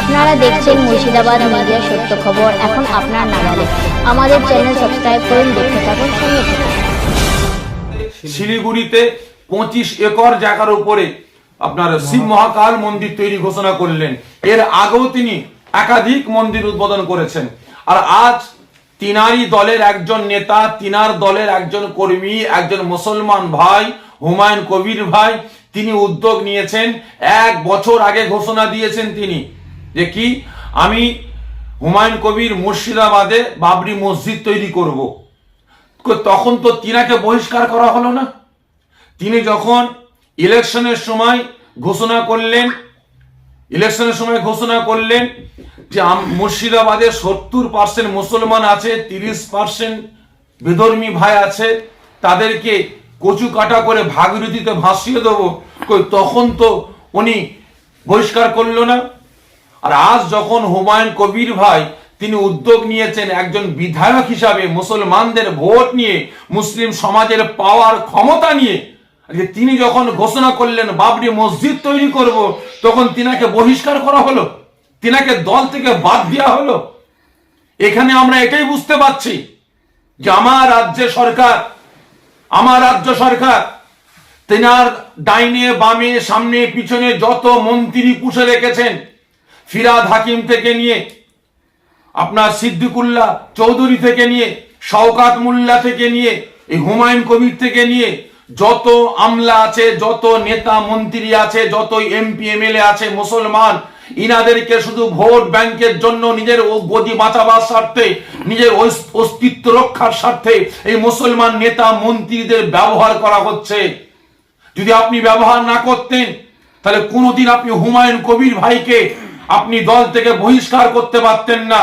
আপনারা দেখছেন মুর্শিদাবাদ মিডিয়া সত্য খবর। এখন আপনার নাগালে। আমাদের চ্যানেল সাবস্ক্রাইব করুন, দেখতে থাকুন শিলিগুড়িতে পঁচিশ একর জায়গার উপরে আপনার শিব মহাকাল মন্দির তৈরি ঘোষণা করলেন। এর আগেও তিনি একাধিক মন্দির উদ্বোধন করেছেন। আর আজ তিনারই দলের একজন নেতা, তিনার দলের একজন কর্মী, একজন মুসলমান ভাই, হুমায়ুন কবির ভাই, তিনি উদ্যোগ নিয়েছেন। এক বছর আগে ঘোষণা দিয়েছেন তিনি। যে কি? আমি হুমায়ুন কবির মুর্শিদাবাদে বাবরি মসজিদ তৈরি করব। তখন তো তিনাকে বহিষ্কার করা হলো না। তিনি যখন ইলেকশনের সময় ঘোষণা করলেন, ইলেকশনের সময় ঘোষণা করলেন যে মুর্শিদাবাদে সত্তর পার্সেন্ট মুসলমান আছে, তিরিশ পার্সেন্ট বেধর্মী ভাই আছে, তাদেরকে কচু কাটা করে ভাগীরথীতে ভাসিয়ে দেবো। তখন তো উনি বহিষ্কার করল না। আর আজ যখন হুমায়ুন কবির ভাই তিনি উদ্যোগ নিয়েছেন একজন বিধায়ক হিসাবে মুসলমানদের ভোট নিয়ে, মুসলিম সমাজের পাওয়ার ক্ষমতা নিয়ে তিনি যখন ঘোষণা করলেন বাবরি মসজিদ তৈরি করব, তখন তিনাকে বহিষ্কার করা হলো, তিনাকে দল থেকে বাদ দেওয়া হলো। এখানে আমরা এটাই বুঝতে পারছি যে আমার রাজ্য সরকার, আমার রাজ্য সরকার তেনার ডাইনে, বামে, সামনে, পিছনে যত মন্ত্রী পুষে রেখেছেন ফিরাদ হাকিম থেকে নিয়ে, আপনার সিদ্দিকুল্লাহ চৌধুরী থেকে নিয়ে, শওকাত মোল্লা থেকে নিয়ে, এই হুমায়ুন কবির থেকে নিয়ে, যত আমলা আছে, যত নেতা মন্ত্রী আছে যত এমপি, এমএলএ আছে, মুসলমান, ইনাদেরকে শুধু ভোট ব্যাংকের জন্য নিজের গদি বাঁচাবার স্বার্থে, নিজের অস্তিত্ব রক্ষার স্বার্থে এই মুসলমান নেতা মন্ত্রীদের ব্যবহার করা হচ্ছে। যদি আপনি ব্যবহার না করতেন, তাহলে কোনোদিন আপনি হুমায়ুন কবির ভাইকে আপনি দল থেকে বহিষ্কার করতে পারতেন না।